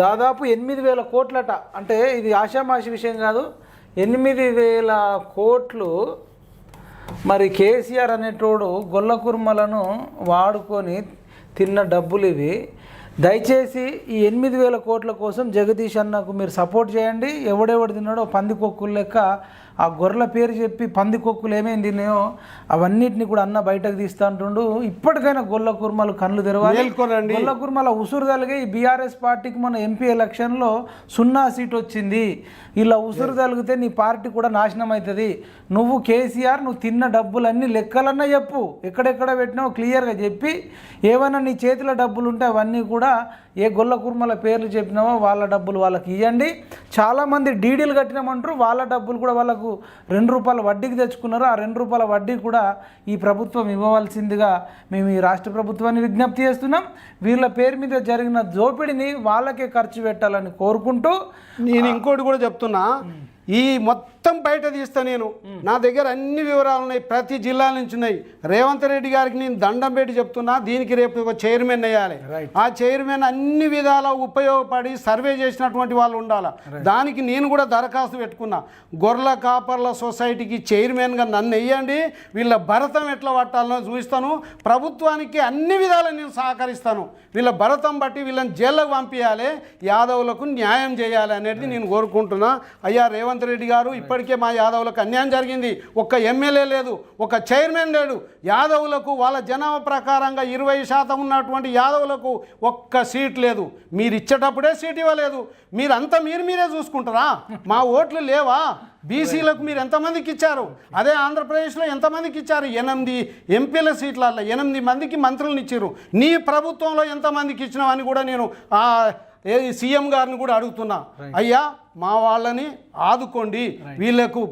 దాదాపు ఎనిమిది వేల కోట్లట. అంటే ఇది ఆషామాషి విషయం కాదు. ఎనిమిది వేల కోట్లు మరి కేసీఆర్ అనేటోడు గొల్ల కుర్మలను వాడుకొని తిన్న డబ్బులు ఇవి. దయచేసి ఈ ఎనిమిది వేల కోట్ల కోసం జగదీష్ అన్నకు మీరు సపోర్ట్ చేయండి. ఎవడెవడు తిన్నాడో పందికొక్కులు లెక్క ఆ గొర్రెల పేరు చెప్పి పందికొక్కులు ఏమేమి తిన్నాయో అవన్నిటిని కూడా అన్న బయటకు తీస్తా అంటుండు. ఇప్పటికైనా గొల్ల కుర్మలు కళ్ళు తెరవాలి. గొల్ల కుర్మల ఉసురు తలిగే ఈ బీఆర్ఎస్ పార్టీకి మన ఎంపీ ఎలక్షన్లో సున్నా సీట్ వచ్చింది. ఇలా ఉసురు తలిగితే నీ పార్టీ కూడా నాశనం అవుతుంది నువ్వు కేసీఆర్ నువ్వు తిన్న డబ్బులన్నీ లెక్కలన్నా చెప్పు. ఎక్కడెక్కడ పెట్టినావో క్లియర్గా చెప్పి ఏమైనా నీ చేతిలో డబ్బులు ఉంటే అవన్నీ కూడా ఏ గొల్ల కుర్మల పేర్లు చెప్పినావో వాళ్ళ డబ్బులు వాళ్ళకి ఇవ్వండి చాలామంది డీడీలు కట్టినామంటారు వాళ్ళ డబ్బులు కూడా వాళ్ళకు రెండు రూపాయల వడ్డీకి తెచ్చుకున్నారు. ఆ రెండు రూపాయల వడ్డీ కూడా ఈ ప్రభుత్వం ఇవ్వవలసిందిగా మేము ఈ రాష్ట్ర ప్రభుత్వాన్ని విజ్ఞప్తి చేస్తున్నాం. వీళ్ళ పేరు మీద జరిగిన దోపిడీని వాళ్ళకే ఖర్చు పెట్టాలని కోరుకుంటూ నేను ఇంకోటి కూడా చెప్తున్నా. ఈ మొత్తం బయట తీస్తా నేను. నా దగ్గర అన్ని వివరాలు ఉన్నాయి. ప్రతి జిల్లా నుంచి ఉన్నాయి. రేవంత్ రెడ్డి గారికి నేను దండం పెట్టి చెప్తున్నా దీనికి రేపు ఒక చైర్మన్ వేయాలి. ఆ చైర్మన్ అన్ని విధాల ఉపయోగపడి సర్వే చేసినటువంటి వాళ్ళు ఉండాలి? దానికి నేను కూడా దరఖాస్తు పెట్టుకున్నా. గొర్రెల కాపర్ల సొసైటీకి చైర్మన్గా నన్ను వేయండి. వీళ్ళ భరతం ఎట్లా పట్టాలనో చూపిస్తాను. ప్రభుత్వానికి అన్ని విధాలా నేను సహకరిస్తాను. వీళ్ళ భరతం బట్టి వీళ్ళని జైల్లోకి పంపించాలి యాదవులకు న్యాయం చేయాలి అనేది నేను కోరుకుంటున్నా. అయ్యా రేవంత్ రెడ్డి గారు ఇప్పటికే మా యాదవులకు అన్యాయం జరిగింది. ఒక్క ఎమ్మెల్యే లేదు ఒక చైర్మన్ లేడు. యాదవులకు వాళ్ళ జనాభా ప్రకారంగా ఇరవై శాతం ఉన్నటువంటి యాదవులకు ఒక్క సీట్ లేదు. మీరు ఇచ్చేటప్పుడే సీట్ ఇవ్వలేదు. మీరంతా మీరు మీరే చూసుకుంటారా? మా ఓట్లు లేవా? బీసీలకు మీరు ఎంతమందికి ఇచ్చారు? అదే ఆంధ్రప్రదేశ్లో ఎంతమందికి ఇచ్చారు? ఎనిమిది ఎంపీల సీట్లలో ఎనిమిది మందికి మంత్రులను ఇచ్చారు నీ ప్రభుత్వంలో ఎంతమందికి ఇచ్చినావని కూడా నేను సీఎం గారిని కూడా అడుగుతున్నా. అయ్యా మా వాళ్ళని ఆదుకోండి. వీళ్ళకు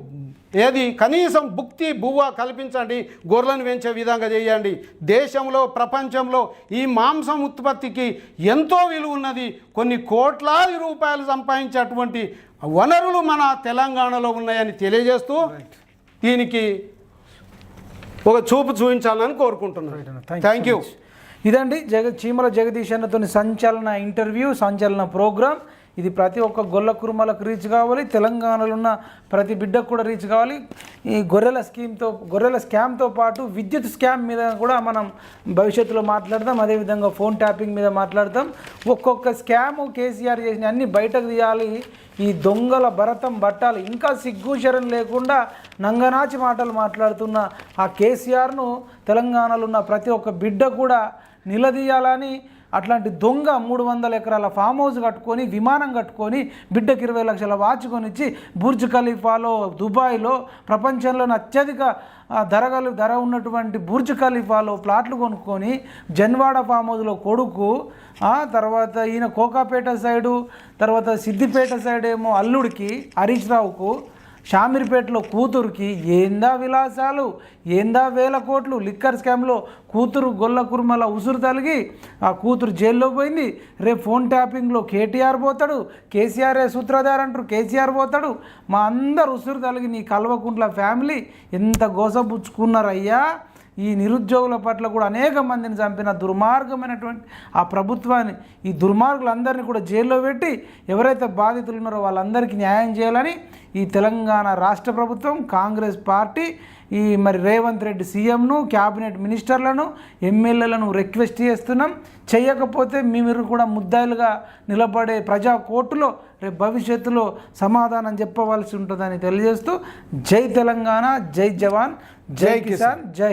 ఏది? కనీసం భుక్తి బువ్వ కల్పించండి గొర్రెలను పెంచే విధంగా చేయండి. దేశంలో ప్రపంచంలో ఈ మాంసం ఉత్పత్తికి ఎంతో విలువ ఉన్నది. కొన్ని కోట్లాది రూపాయలు సంపాదించేటువంటి వనరులు మన తెలంగాణలో ఉన్నాయని తెలియజేస్తూ దీనికి ఒక చూపు చూపించాలని కోరుకుంటున్నాను. థ్యాంక్ యూ ఇదండి జగ చీమల జగదీష్ అన్నతో సంచలన ఇంటర్వ్యూ సంచలన ప్రోగ్రామ్. ఇది ప్రతి ఒక్క గొల్ల కురుమలకు రీచ్ కావాలి తెలంగాణలో ఉన్న ప్రతి బిడ్డకు కూడా రీచ్ కావాలి. ఈ గొర్రెల స్కీమ్తో గొర్రెల స్కామ్తో పాటు విద్యుత్ స్కామ్ మీద కూడా మనం భవిష్యత్తులో మాట్లాడదాం. అదేవిధంగా ఫోన్ ట్యాపింగ్ మీద మాట్లాడతాం ఒక్కొక్క స్కామ్ కేసీఆర్ చేసిన అన్ని బయటకు తీయాలి. ఈ దొంగల భరతం బట్టాలు ఇంకా సిగ్గుశరం లేకుండా నంగనాచి మాటలు మాట్లాడుతున్న ఆ కేసీఆర్ను తెలంగాణలో ఉన్న ప్రతి ఒక్క బిడ్డ కూడా నిలదీయాలని అట్లాంటి దొంగ మూడు వందల ఎకరాల ఫామ్ హౌస్ కట్టుకొని విమానం కట్టుకొని బిడ్డకి ఇరవై లక్షల వాచ్ కొనిచ్చి బుర్జ్ ఖలీఫాలో దుబాయ్లో ప్రపంచంలోని అత్యధిక ధరగలు ధర ఉన్నటువంటి బుర్జ్ ఖలీఫాలో ప్లాట్లు కొనుక్కొని జన్వాడ ఫామ్ హౌస్లో కొడుకు తర్వాత ఈయన కోకాపేట సైడు తర్వాత సిద్దిపేట సైడ్ ఏమో అల్లుడికి హరీష్ రావుకు షామీర్పేటలో కూతురుకి ఏందా విలాసాలు? ఏందా వేల కోట్లు? లిక్కర్ స్కామ్లో కూతురు గొల్ల కుర్మల ఉసురు తలిగి ఆ కూతురు జైల్లో పోయింది. రేపు ఫోన్ ట్యాపింగ్లో కేటీఆర్ పోతాడు. కేసీఆర్ సూత్రధార అంటారు. కేసీఆర్ పోతాడు. మా అందరు ఉసురు తలిగి నీ కల్వకుంట్ల ఫ్యామిలీ ఎంత గోసపుచ్చుకున్నారయ్యా? ఈ నిరుద్యోగుల పట్ల కూడా అనేక మందిని చంపిన దుర్మార్గమైనటువంటి ఆ ప్రభుత్వాన్ని ఈ దుర్మార్గులందరినీ కూడా జైల్లో పెట్టి ఎవరైతే బాధితులు ఉన్నారో వాళ్ళందరికీ న్యాయం చేయాలని ఈ తెలంగాణ రాష్ట్ర ప్రభుత్వం కాంగ్రెస్ పార్టీ ఈ మరి రేవంత్ రెడ్డి సీఎంను క్యాబినెట్ మినిస్టర్లను ఎమ్మెల్యేలను రిక్వెస్ట్ చేస్తున్నాం చేయకపోతే మీరు కూడా ముద్దాయిలుగా నిలబడే ప్రజా కోర్టులో రేపు భవిష్యత్తులో సమాధానం చెప్పవలసి ఉంటుందని తెలియజేస్తూ జై తెలంగాణ జై జవాన్ జై కిసాన్ జై.